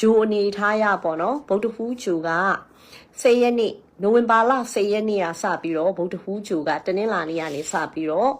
ဂျိုအနေထားရပေါ့နော်ဗုဒ္ဓဟူးဂျိုက10ရက်နေ့နိုဝင်ဘာလ10ရက်နေ့ကစပြီးတော့ဗုဒ္ဓဟူးဂျိုကတနင်္လာနေ့ကနေစပြီးတော့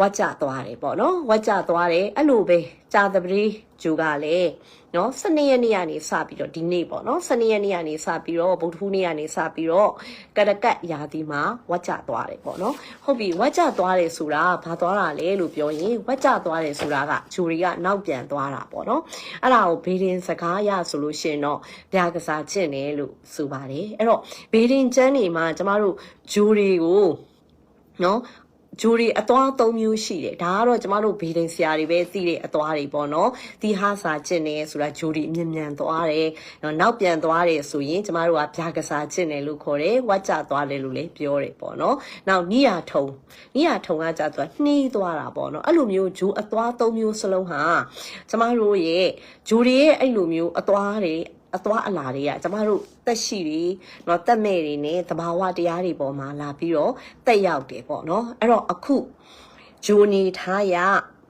ဝါကြသွားတယ်ပေါ့နော်ဝါကြသွားတယ်အဲ့လိုပဲကြာသပတေးဂျိုကလည်းနော်12ရက်နေ့ကနေစပြီးတော့ဒီနေ့ပေါ့နော်12ရက်နေ့ကနေစပြီးတော့ဗုဒ္ဓဟူးနေ့ကနေစပြီးတော့ကရကတ်ရာသီမှာဝါကြသွားတယ်ပေါ့နော်ဟုတ်ပြီဝါကြသွားတယ်ဆိုတာဘာသွားတာလဲလို့ပြောရင်ဝါကြသွားတယ်ဆိုတာကဂျိုတွေကနောက်ပြန်သွားတာပေါ့နော်အဲ့ဒါကိုဘေးရင်စကားရဆိုလို့ရှိရင်တော့ဗျာကစားကျင့်တယ်လို့ဆိုပါတယ်အဲ့တော့ဘေးရင်ကျမ်းနေမှာကျမတို့ဂျိုတွေကိုနော် ဂျိုရီအသွား၃မျိုးရှိတယ်ဒါကတော့ကျမတို့ဘေးဒိန်ဆရာတွေပဲသိတဲ့အသွားတွေပေါ့နော်ဒီဟာစာကျင့်နေဆိုတာဂျိုရီအမြင်မြန်သွားတယ်နော်နောက်ပြန်သွားတယ်ဆိုရင်ကျမတို့ကဗျာကစားကျင့်တယ်လို့ခေါ်တယ်ဝတ်ကြသွားတယ်လို့လည်းပြောတယ်ပေါ့နော်နောက်နိယာထုံနိယာထုံကကြသွားနှီးသွားတာပေါ့နော်အဲ့လိုမျိုးဂျိုအသွား၃မျိုးစလုံးဟာကျမတို့ရဲ့ဂျိုရီရဲ့အဲ့လိုမျိုးအသွားတွေ အသွားအလာတွေကကျမတို့တက်ရှိတွေเนาะတက်မဲ့တွေနဲ့သဘာဝတရားတွေပေါ်မှာလာပြီးတော့တက်ရောက်တယ်ပေါ့เนาะအဲ့တော့အခုဂျိုနီထားရ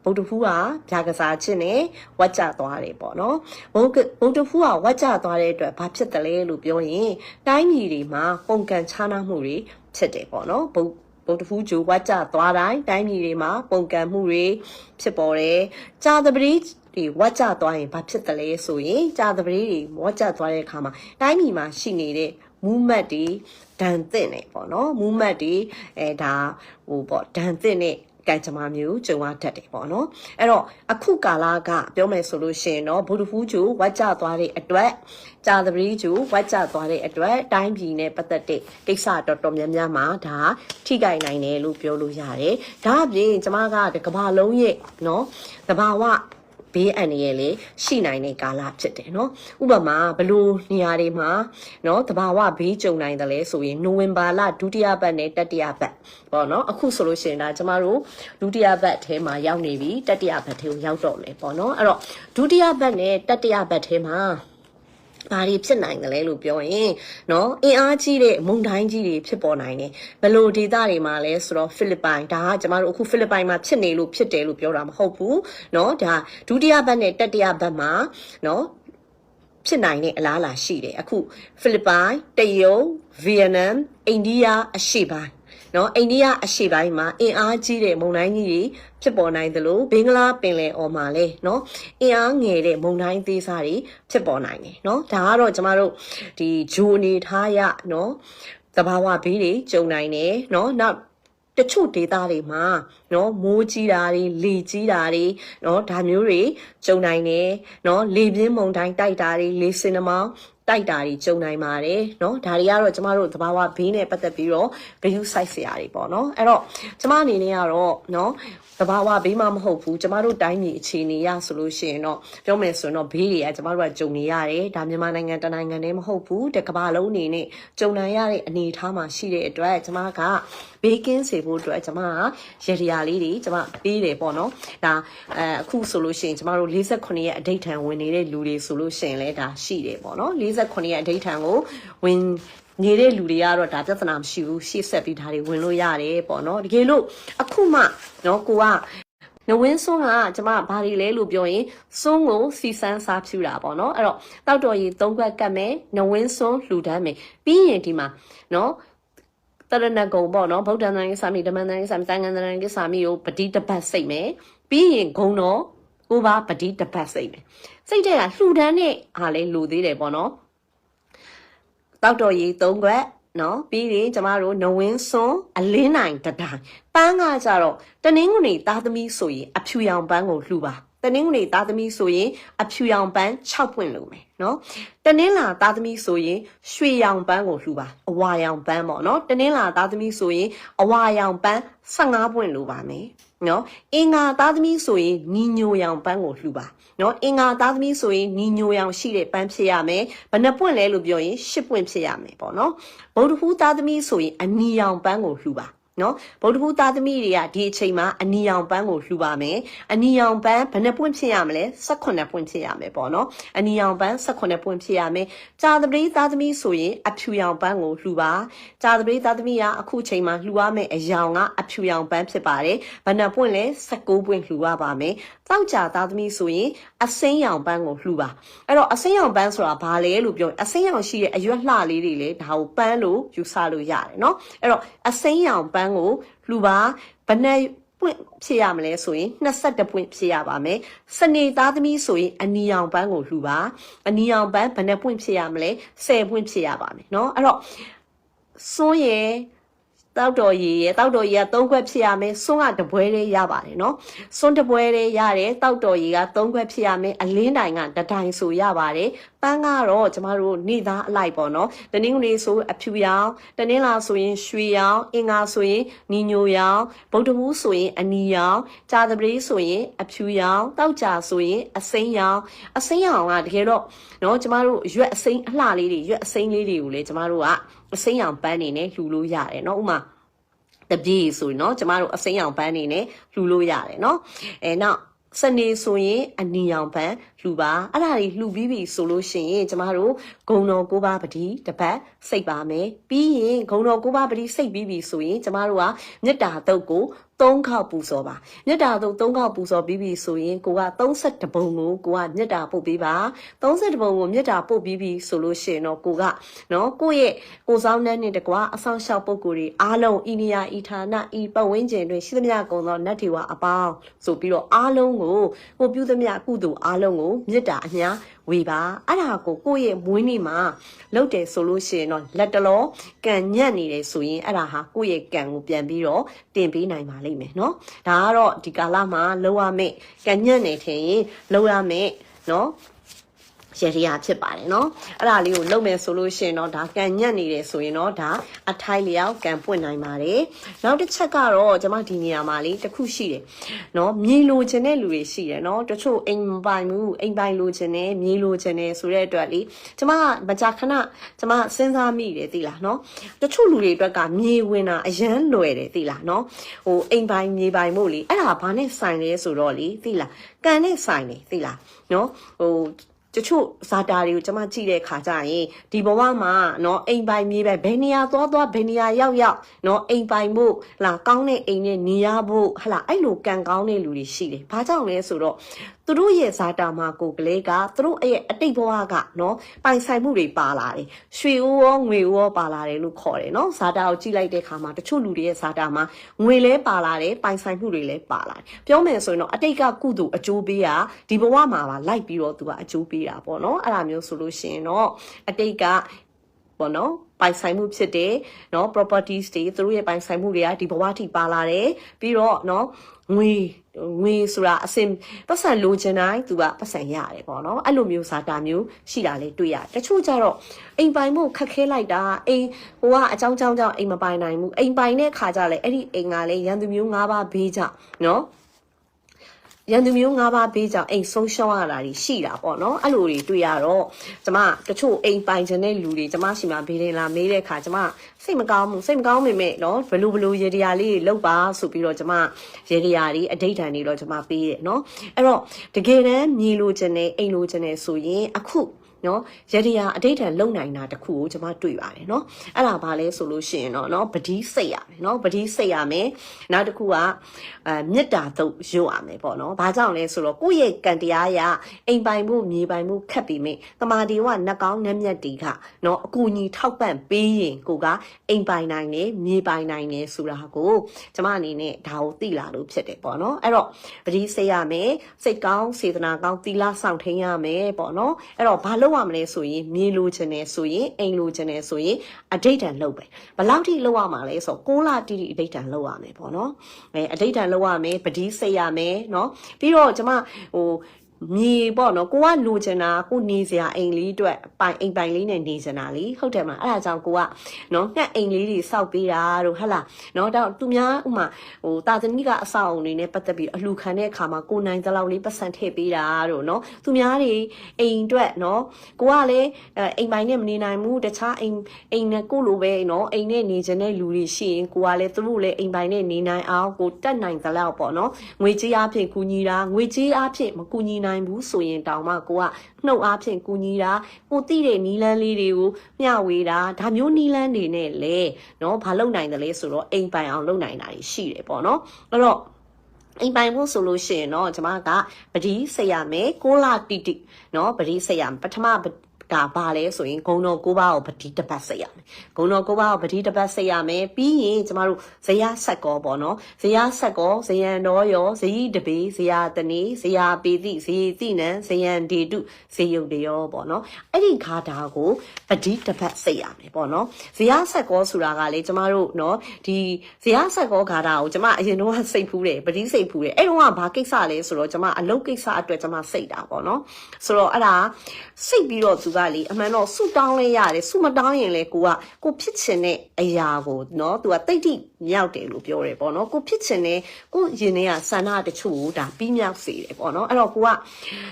ဗုဒ္ဓဖူးကဗျာကစားခြင်းနဲ့ဝတ်ကြသွားတယ်ပေါ့နော်ဗုဒ္ဓဗုဒ္ဓဖူးကဝတ်ကြသွားတဲ့အတွက်ဘာဖြစ်တယ်လဲလို့ပြောရင်တိုင်းပြည်တွေမှာပုံကန်ခြားနားမှုတွေဖြစ်တယ်ပေါ့နော်ဗုဒ္ဓဗုဒ္ဓဖူးဂျိုဝတ်ကြသွားတိုင်းတိုင်းပြည်တွေမှာပုံကန်မှုတွေဖြစ်ပေါ်တယ်။ကြာသပတေး ဒီဝတ်ကြသွားရင်ဘာဖြစ်တယ်လဲဆိုရင်ကြာသပတေးတွေဝတ်ကြသွားတဲ့အခါမှာတိုင်းပြည်မှာရှိနေတဲ့မူးမတ်တွေဒဏ်သင့်နေပေါ့နော်မူးမတ်တွေအဲဒါဟိုပေါ့ဒဏ်သင့်တဲ့ကံကြမ္မာမျိုးကြုံရတတ်တယ်ပေါ့နော်အဲ့တော့အခုကာလကပြောမယ်ဆိုလို့ရှိရင်တော့ဘူဒဖူးကျူဝတ်ကြသွားတဲ့အတွက်ကြာသပတေးကျူဝတ်ကြသွားတဲ့အတွက်တိုင်းပြည်နဲ့ပတ်သက်တဲ့ကိစ္စတော်တော်များများမှာဒါထိခိုက်နိုင်တယ်လို့ပြောလို့ရတယ်ဒါအပြင်ကျမကဒီကဘာလုံးရဲ့နော်သဘာဝ ဘေးအန္တရာယ်လေးရှိနိုင်တဲ့ကာလဖြစ်တယ်နော်ဥပမာဘလို့နေရာတွေမှာနော်တဘာဝဘေးကြုံနိုင်တယ်လဲဆိုရင်နိုဝင်ဘာလဒုတိယပတ်နဲ့တတိယပတ်ပေါ့နော်အခုဆိုလို့ရှိရင်ဒါကျမတို့ဒုတိယပတ်ထဲမှာရောက်နေပြီတတိယပတ်ထဲကိုရောက်တော့မယ်ပေါ့နော်အဲ့တော့ဒုတိယပတ်နဲ့တတိယပတ်ထဲမှာ ဘာတွေဖြစ်နိုင်တယ်လဲလို့ပြောရင်เนาะအင်အားကြီးတဲ့မုန်တိုင်းကြီးတွေဖြစ်ပေါ်နိုင်တယ်ဘယ်လိုဒေသတွေမှာလဲဆိုတော့ဖိလစ်ပိုင်ဒါကကျမတို့အခုဖိလစ်ပိုင်မှာဖြစ်နေလို့ဖြစ်တယ်လို့ပြောတာမဟုတ်ဘူးเนาะဒါဒုတိယဘက်နဲ့တတိယဘက်မှာเนาะဖြစ်နိုင်တဲ့အလားအလာရှိတယ်အခုဖိလစ်ပိုင်တရုတ်ဗီယက်နမ်အိန္ဒိယအရှေ့ပိုင်း နော်အိန္ဒိယအရှေ့ပိုင်းမှာအင်အားကြီးတဲ့မုန်တိုင်းကြီးတွေဖြစ်ပေါ်နိုင်သလိုဘင်္ဂလားပင်လယ်အော်မှာလည်းနော်အင်အားငယ်တဲ့မုန်တိုင်းသေးစားတွေဖြစ်ပေါ်နိုင်တယ်နော်ဒါကတော့ကျမတို့ဒီဂျိုအနေထားရနော်သဘာဝဘေးတွေကြုံနိုင်တယ်နော်နောက်တချို့ဒေသတွေမှာနော်မိုးကြီးတာတွေလေကြီးတာတွေနော်ဒါမျိုးတွေကြုံနိုင်တယ်နော်လေပြင်းမုန်တိုင်းတိုက်တာတွေလေစင်နမောင်း တိုက်တာတွေကြုံနိုင်ပါတယ်เนาะဒါတွေကတော့ကျမတို့သဘာဝဘေးနဲ့ပတ်သက်ပြီးတော့ဂရုစိုက်စရာတွေပေါ့เนาะအဲ့တော့ကျမအနေနဲ့ကတော့เนาะသဘာဝဘေးမှမဟုတ်ဘူးကျမတို့တိုင်းပြည်အခြေအနေရဆိုလို့ရှိရင်တော့ပြောမယ်ဆိုရင်တော့ဘေးတွေကကျမတို့ကကြုံနေရတယ်ဒါမြန်မာနိုင်ငံတနိုင်ငံတည်းမဟုတ်ဘူးတကမ္ဘာလုံးအနေနဲ့ကြုံနိုင်ရတဲ့အနေအထားမှာရှိတဲ့အတွက်ကျမက ဘေးကင်းစေဖို့အတွက်ကျမကရရရာလေးတွေကျမပေးတယ်ပေါ့နော်ဒါအဲအခုဆိုလို့ရှိရင်ကျမတို့48ရဲ့အဋိဌံဝင်နေတဲ့လူတွေဆိုလို့ရှိရင်လည်းဒါရှိတယ်ပေါ့နော်48ရဲ့အဋိဌံကိုဝင်နေတဲ့လူတွေကတော့ဒါပြဿနာမရှိဘူးရှေ့ဆက်ပြီးဒါတွေဝင်လို့ရတယ်ပေါ့နော်တကယ်လို့အခုမှနော်ကိုကနဝင်းစွန်းကကျမဘာတွေလဲလို့ပြောရင်စွန်းကိုစီစမ်းစားဖြူတာပေါ့နော်အဲ့တော့တောက်တော်ရီ၃ခွက်ကတ်မယ်နဝင်းစွန်းလှူဒန်းမယ်ပြီးရင်ဒီမှာနော် တရဏဂုံပေါ့နော်ဗုဒ္ဓံတန်ကိစာမိဓမ္မံတန်ကိစာမိတန်ခန္တန်ကိစာမိကိုပတိတပတ်စိတ်မယ်ပြီးရင်ဂုံတော်ကိုပါပတိတပတ်စိတ်မယ်စိတ်တဲ့ကလှူဒန်းတဲ့ဟာလဲလူသေးတယ်ပေါ့နော်တောက်တော်ရီ၃ခွက်နော်ပြီးရင်ကျမတို့နဝင်းစွန်းအလင်းနိုင်တတိုင်းပန်းကကြတော့တနင်္ဂနွေသားသမီးဆိုရင်အဖြူရောင်ပန်းကိုလှူပါ တနင်္ဂနွေသားသမီးဆိုရင်အဖြူရောင်ပန်း6ပွင့်လို့မယ်နော်တနင်္လာသားသမီးဆိုရင်ရွှေရောင်ပန်းကိုလှူပါအဝါရောင်ပန်းပေါ့နော်တနင်္လာသားသမီးဆိုရင်အဝါရောင်ပန်း15ပွင့်လိုပါမယ်နော်အင်္ဂါသားသမီးဆိုရင်ညီညိုရောင်ပန်းကိုလှူပါနော်အင်္ဂါသားသမီးဆိုရင်ညီညိုရောင်ရှိတဲ့ပန်းဖြစ်ရမယ်ဘယ်နှပွင့်လဲလို့ပြောရင်10ပွင့်ဖြစ်ရမယ်ပေါ့နော်ဗုဒ္ဓဟူးသားသမီးဆိုရင်အနီရောင်ပန်းကိုလှူပါ နော်ဗုဒ္ဓဘူးသားသမီးတွေကဒီအချိန်မှာအနီရောင်ပန်းကိုလှူပါမယ်အနီရောင်ပန်းဘယ်နှပွင့်ဖြစ်ရမလဲ18ပွင့်ဖြစ်ရမယ်ပေါ့နော်အနီရောင်ပန်း18ပွင့်ဖြစ်ရမယ်ကြာသပတေးသားသမီးဆိုရင်အဖြူရောင်ပန်းကိုလှူပါကြာသပတေးသားသမီးကအခုချိန်မှာလှူရမယ့်အရောင်ကအဖြူရောင်ပန်းဖြစ်ပါတယ်ဘယ်နှပွင့်လဲ16ပွင့်လှူရပါမယ်တောက်ကြသားသမီးဆိုရင်အစိမ်းရောင်ပန်းကိုလှူပါအဲ့တော့အစိမ်းရောင်ပန်းဆိုတာဘာလဲလို့ပြောအစိမ်းရောင်ရှိတဲ့အရွက်လှလေးတွေလေဒါကိုပန်းလို့ယူဆလို့ရတယ်နော်အဲ့တော့အစိမ်းရောင်ပနကိုလှူပါဘယ်နဲ့ပွင့်ဖြစ်ရမလဲဆိုရင်22ပွင့်ဖြစ်ရပါမယ်စနေသားသမီးဆိုရင်အနီရောင်ပန်းကိုလှူပါအနီရောင်ပန်းဘယ်နဲ့ပွင့်ဖြစ်ရမလဲ10ပွင့်ဖြစ်ရပါမယ်เนาะအဲ့တော့စွန်းရယ် တောက်တော်ရည်ရဲ့တောက်တော်ရည်က၃ခွက်ဖြစ်ရမယ်ဆွန်းကတပွဲလေးရပါတယ်နော်ဆွန်းတပွဲလေးရတယ်တောက်တော်ရည်က၃ခွက်ဖြစ်ရမယ်အလင်းတိုင်ကတတိုင်ဆိုရပါတယ်ပန်းကတော့ကျမတို့နေသားအလိုက်ပေါ့နော်တနင်္ဂနွေဆိုအဖြူရောင်တနင်္လာဆိုရင်ရွှေရောင်အင်္ဂါဆိုရင်နီညိုရောင်ဗုဒ္ဓဘူးဆိုရင်အနီရောင်ကြာသပတေးဆိုရင်အဖြူရောင်တောက်ကြာဆိုရင်အစိမ်းရောင်အစိမ်းရောင်ကတကယ်တော့နော်ကျမတို့ရွက်အစိမ်းအလှလေးတွေရွက်အစိမ်းလေးတွေကိုလည်းကျမတို့ကအစိမ်းရောင်ပန်းနေနဲ့လှူလို့ရတယ်နော်ဥမာ တပြေးဆိုရင်เนาะကျမတို့အစိမ်းရောင်ပန်းနေနဲ့လှူလို့ရတယ်เนาะအဲနောက်စနေဆိုရင်အနီရောင်ပန်းလှူပါအဲ့ဒါတွေလှူပြီးပြီဆိုလို့ရှိရင်ကျမတို့ဂုံတော်ကိုးပါးပတိတပတ်စိတ်ပါမယ်ပြီးရင်ဂုံတော်ကိုးပါးပတိစိတ်ပြီးပြီဆိုရင်ကျမတို့ကမေတ္တာတုတ်ကို ၃ခေါက်ပူဇော်ပါမေတ္တာတုတ်၃ခေါက်ပူဇော်ပြီးပြီဆိုရင်ကိုက32ဘုံကိုကိုကမေတ္တာပို့ပေးပါ32ဘုံကိုမေတ္တာပို့ပြီးပြီဆိုလို့ရှိရင်တော့ကိုကနော်ကိုယ့်ရဲ့ကိုဆောင်နှန်းနဲ့တကွာအဆောင်ရှောက်ပုဂ္ဂိုလ်တွေအားလုံးဤနေရာဤဌာနဤပတ်ဝန်းကျင်တွင်ရှိသမျှကုန်သောနတ်ထေဝအပေါင်းဆိုပြီးတော့အားလုံးကိုကိုပြုသမျှကုသိုလ်အားလုံးကိုမေတ္တာအများ ဝေပါအဲ့ဒါကိုကိုယ့်ရဲ့မွေးနေ့မှာလုပ်တယ်ဆိုလို့ရှိရင်တော့လက်တလောကံညံ့နေတယ်ဆိုရင်အဲ့ဒါဟာကိုယ့်ရဲ့ကံကိုပြန်ပြီးတော့တင်ပေးနိုင်ပါလိမ့်မယ်เนาะဒါကတော့ဒီကာလမှာလောက်ရမယ့်ကံညံ့နေထင်ရင်လောက်ရမယ့်เนาะ ရရဖြစ်ပါတယ်เนาะအဲ့ဒါလေးကိုလုပ်မယ်ဆိုလို့ရှိရင်တော့ဒါကံညံ့နေတယ်ဆိုရင်တော့ဒါအထိုက်လျောက်ကံပွင့်နိုင်ပါတယ်နောက်တစ်ချက်ကတော့ကျွန်မဒီနေရာမှာလေးတစ်ခုရှိတယ်เนาะမြေလိုချင်တဲ့လူတွေရှိတယ်เนาะတချို့အိမ်မပိုင်ဘူးအိမ်ပိုင်လိုချင်တယ်မြေလိုချင်တယ်ဆိုတဲ့အတွက်လေကျွန်မကမကြာခဏကျွန်မစဉ်းစားမိတယ်သိလားเนาะတချို့လူတွေအတွက်ကမြေဝင်တာအရန်လွယ်တယ်သိလားเนาะဟိုအိမ်ပိုင်မြေပိုင်မို့လေအဲ့ဒါဘာနဲ့ဆိုင်လဲဆိုတော့လေသိလားကံနဲ့ဆိုင်တယ်သိလားเนาะဟို တချို့ဇာတာတွေကိုကျွန်မကြည့်တဲ့ခါကျရင်ဒီဘဝမှာเนาะအိမ်ပိုင်မြေပိုင်ဘယ်နေရာသွားသွားဘယ်နေရာရောက်ရောက်เนาะအိမ်ပိုင်ဖို့လာကောင်းတဲ့အိမ်နဲ့နေရဖို့ဟလာအဲ့လိုကံကောင်းတဲ့လူတွေရှိတယ်။ဘာကြောင့်လဲဆိုတော့ သူတို့ရဲ့ဇာတာမှာကိုကလေးကသူတို့ရဲ့အတိတ်ဘဝကနော်ပိုင်ဆိုင်မှုတွေပါလာတယ်ရွှေဦးရောငွေဦးရောပါလာတယ်လို့ခေါ်တယ်နော်ဇာတာကိုကြည့်လိုက်တဲ့အခါမှာတချို့လူတွေရဲ့ဇာတာမှာငွေလဲပါလာတယ်ပိုင်ဆိုင်မှုတွေလည်းပါလာတယ်ပြောမယ်ဆိုရင်တော့အတိတ်ကကုသိုလ်အကျိုးပေးတာဒီဘဝမှာပါလိုက်ပြီးတော့သူကအကျိုးပေးတာပေါ့နော်အဲ့ဒါမျိုးဆိုလို့ရှိရင်တော့အတိတ်ကပေါ့နော်ပိုင်ဆိုင်မှုဖြစ်တယ်เนาะ properties တွေသူတို့ရဲ့ပိုင်ဆိုင်မှုတွေကဒီဘဝထိပါလာတယ်ပြီးတော့เนาะငွေ ငွေဆိုတာအစင်ပတ်စံလိုချင်တိုင်းသူကပတ်စံရတယ်ပေါ့နော်အဲ့လိုမျိုးစာတာမျိုးရှိတာလေးတွေ့ရတယ်တချို့ကြတော့အိမ်ပိုင်ဖို့ခက်ခဲလိုက်တာအိမ်ဟိုကအကြောင်းကြောင်းကြောင့်အိမ်မပိုင်နိုင်ဘူးအိမ်ပိုင်တဲ့ခါကြလဲအဲ့ဒီအိမ်ကလည်းရန်သူမျိုး၅ပါးဘေးကြောင့်နော် ရန်သူမျိုး၅ပါးဘေးကြောင့်အိမ်ဆုံးရှုံးရတာတွေရှိတာပေါ့နော်အဲ့လိုတွေတွေ့ရတော့ကျမတချို့အိမ်ပိုင်ခြင်းတဲ့လူတွေကျမရှိမှဘေးရင်လာမေးတဲ့အခါကျမစိတ်မကောင်းဘူးစိတ်မကောင်းမိမဲ့နော်ဘလူဘလူရေတရားလေးတွေလောက်ပါဆိုပြီးတော့ကျမရေတရားတွေအဋိဌာန်တွေတော့ကျမပေးတယ်နော်အဲ့တော့တကယ်တမ်းမြေလိုခြင်းနဲ့အိမ်လိုခြင်းနဲ့ဆိုရင်အခု နော်ရတရားအတိတ်ထံလုံနိုင်တာတခုကိုကျွန်မတွေ့ပါတယ်နော်အဲ့ဒါဘာလဲဆိုလို့ရှိရင်တော့နော်ပတိစိတ်ရမယ်နော်ပတိစိတ်ရမယ်နောက်တစ်ခုကအဲမေတ္တာသုတ်ရွတ်ရမယ်ပေါ့နော်ဘာကြောင့်လဲဆိုတော့ကိုယ့်ရဲ့ကံတရားရအိမ်ပိုင်မှုမြေပိုင်မှုခက်ပြီးမိတမာဒီဝနှကောင်းနှမျက်တီကနော်အကူညီထောက်ပံ့ပေးရင်ကိုကအိမ်ပိုင်နိုင်တယ်မြေပိုင်နိုင်တယ်ဆိုတာကိုကျွန်မအနေနဲ့ဒါကိုသိလာလို့ဖြစ်တယ်ပေါ့နော်အဲ့တော့ပတိစိတ်ရမယ်စိတ်ကောင်းစေတနာကောင်းသီလဆောင်ထိန်ရမယ်ပေါ့နော်အဲ့တော့ဘာလို့ရမလဲဆိုရင်မြေလိုချင်တယ်ဆိုရင်အိမ်လိုချင်တယ်ဆိုရင်အဋိဌံလုပ်ပဲဘယ်လောက်ထိလုပ်ရမှာလဲဆိုတော့6လတိတိအဋိဌံလုပ်ရမယ်ပေါ့နော်အဲအဋိဌံလုပ်ရမယ်ပတိစိတ်ရမယ်နော်ပြီးတော့ကျမဟို မြေပေါ့နော်ကိုကလိုချင်တာကိုနေစရာအိမ်လေးအတွက်ပိုင်အိမ်ပိုင်လေးနဲ့နေချင်တာလीဟုတ်တယ်မလားအဲ့ဒါကြောင့်ကိုကနော်ငှက်အိမ်လေးတွေစောက်ပေးတာတို့ဟဟလားနော်တော့သူများဥမာဟိုတာသနီကအဆောက်အုံတွေနဲ့ပတ်သက်ပြီးအလှခံတဲ့အခါမှာကိုနိုင်သလောက်လေးပတ်စံထည့်ပေးတာတို့နော်သူများတွေအိမ်အတွက်နော်ကိုကလည်းအဲအိမ်ပိုင်နဲ့မနေနိုင်ဘူးတခြားအိမ်အိမ်နဲ့ကိုလိုပဲနော်အိမ်နဲ့နေချင်တဲ့လူတွေရှိရင်ကိုကလည်းသူတို့လည်းအိမ်ပိုင်နဲ့နေနိုင်အောင်ကိုတက်နိုင်သလောက်ပေါ့နော်ငွေကြေးအဖြစ်ကူညီတာငွေကြေးအဖြစ်မကူညီနိုင်ဘူးဆိုရင်တောင်မှကိုကနှုတ်အားဖြင့်ကူညီတာကိုသိတဲ့နီလန်းလေးတွေကိုမျှဝေတာဒါမျိုးနီလန်းတွေနဲ့လေနော်ဘာလုပ်နိုင်တယ်လဲဆိုတော့အိမ်ပိုင်အောင်လုပ်နိုင်တာရှိတယ်ပေါ့နော်အဲ့တော့အိမ်ပိုင်ဖို့ဆိုလို့ရှိရင်တော့ကျွန်မကပတိဆက်ရမယ်ကိုလာတီတီเนาะပတိဆက်ရမယ်ပထမ ဒါဘာလဲဆိုရင်ဂုံတော်ကိုးပါးကိုပတိတပတ်ဆက်ရမယ်ဂုံတော်ကိုးပါးကိုပတိတပတ်ဆက်ရမယ်ပြီးရင်ကျမတို့ဇယဆက်ကောပေါ့နော်ဇယဆက်ကောဇယံတော်ရောဇယိတပေဇယတနေဇယပေတိဇယတိနံဇယံဒေတုဇယုတ်တရောပေါ့နော်အဲ့ဒီခါတာကိုပတိတပတ်ဆက်ရမယ်ပေါ့နော်ဇယဆက်ကောဆိုတာကလေကျမတို့နော်ဒီဇယဆက်ကောခါတာကိုကျမအရင်တော့စိတ်ဖူးတယ်ပတိစိတ်ဖူးတယ်အဲ့တော့ကဘာကိစ္စလဲဆိုတော့ကျမအလုတ်ကိစ္စအတွက်ကျမစိတ်တာပေါ့နော်ဆိုတော့အဲ့ဒါစိတ်ပြီးတော့သူကလေအမှန်တော့ဆူတောင်းလဲရတယ်ဆူမတောင်းရင်လေကိုကကိုဖြစ်ချင်တဲ့အရာကိုเนาะသူကတိတ်တိ မြောက်တယ်လို့ပြောတယ်ပေါ့နော်ကိုဖြစ်ချင်တဲ့ကိုရင်ထဲကဆန္ဒတချို့ကိုဒါပြီးမြောက်စေတယ်ပေါ့နော်အဲ့တော့ကိုက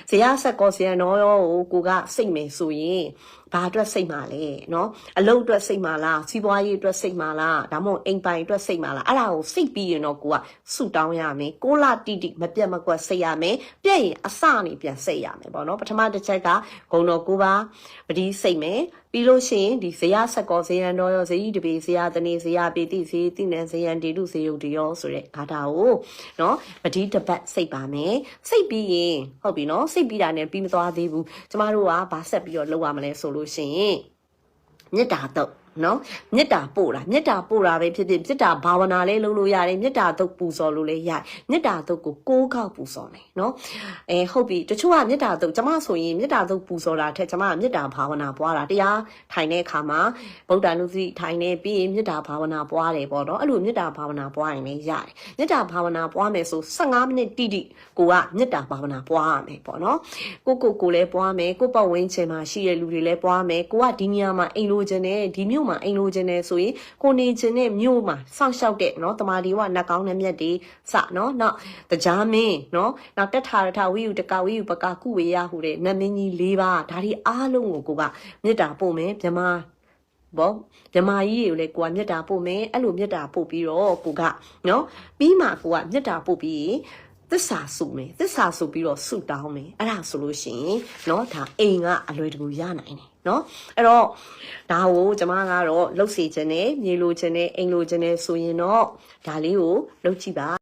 ဇရာဆက်ကောဇရာနော်ရောကိုကိုကစိတ်မယ်ဆိုရင်ဘာအတွက်စိတ်မာလဲเนาะအလုပ်အတွက်စိတ်မာလားစီးပွားရေးအတွက်စိတ်မာလားဒါမှမဟုတ်အိမ်ပိုင်အတွက်စိတ်မာလားအဲ့ဒါကိုစိတ်ပြီးရင်တော့ကိုကဆူတောင်းရမယ်ကိုလာတိတိမပြတ်မကွက်စိတ်ရမယ်ပြည့်ရင်အစနေပြန်စိတ်ရမယ်ပေါ့နော်ပထမတစ်ချက်ကဂုံတော်ကိုပါပတိစိတ်မယ် ပြီးလို့ရှိရင်ဒီဇယဆက်ကောဇယံတော်ရောဇယိတပေဇယတနေဇယပေတိဇယတိနံဇယံတေတုဇယုတ်တရောဆိုတဲ့ဂါထာကိုနော်ပတိတပတ်စိတ်ပါမယ်စိတ်ပြီးရင်ဟုတ်ပြီနော်စိတ်ပြီးတာနဲ့ပြီးမသွားသေးဘူးကျမတို့ကဘာဆက်ပြီးတော့လုပ်ရမလဲဆိုလို့ရှိရင်မေတ္တာတော့ နော်မေတ္တာပို့တာမေတ္တာပို့တာပဲဖြစ်ဖြစ်မေတ္တာဘာဝနာလေးလုပ်လို့ရတယ်မေတ္တာသုတ်ပူဇော်လို့လည်းရတယ်မေတ္တာသုတ်ကိုကိုးကောက်ပူဇော်မယ်နော်အဲဟုတ်ပြီတချို့ကမေတ္တာသုတ်ကျမဆိုရင်မေတ္တာသုတ်ပူဇော်တာထက်ကျမကမေတ္တာဘာဝနာပွားတာတရားထိုင်တဲ့အခါမှာဗုဒ္ဓနုစီထိုင်နေပြီးရင်မေတ္တာဘာဝနာပွားတယ်ပေါ့နော်အဲ့လိုမေတ္တာဘာဝနာပွားရင်လည်းရတယ်မေတ္တာဘာဝနာပွားမယ်ဆို15မိနစ်တိတိကိုကမေတ္တာဘာဝနာပွားရမယ်ပေါ့နော်ကိုကိုကိုလည်းပွားမယ်ကိုပတ်ဝန်းကျင်မှာရှိတဲ့လူတွေလည်းပွားမယ်ကိုကဒီနေရာမှာအိမ်လိုချင်တယ်ဒီမြိုမှာအိမ်လိုချင်တယ်ဆိုရင်ကိုနေချင်တဲ့မြို့မှာစောင့်ရှောက်တဲ့နော်တမာဒီဝနတ်ကောင်းတဲ့မြတ်တွေစနော်နောက်တကြားမင်းနော်နောက်တက်ထာရထဝိယုတကဝိယုပကကုဝေယဟူတဲ့နတ်မင်းကြီး၄ပါးဒါဒီအားလုံးကိုကိုကမေတ္တာပို့မယ်မြမဘောမြမကြီးတွေကိုလည်းကိုကမေတ္တာပို့မယ်အဲ့လိုမေတ္တာပို့ပြီးတော့ကိုကနော်ပြီးမှကိုကမေတ္တာပို့ပြီးသစ္စာစုမယ်သစ္စာစုပြီးတော့ဆုတောင်းမယ်အဲ့ဒါဆိုလို့ရှိရင်เนาะဒါအိမ်ကအလွယ်တကူရနိုင်တယ် เนาะအဲ့တော့ဒါကိုကျမကတော့လှုပ်စီခြင်းနဲ့မြေလိုခြင်းနဲ့အိမ်လိုခြင်းနဲ့ဆိုရင်တော့ဒါလေးကိုလှုပ်ကြည့်ပါ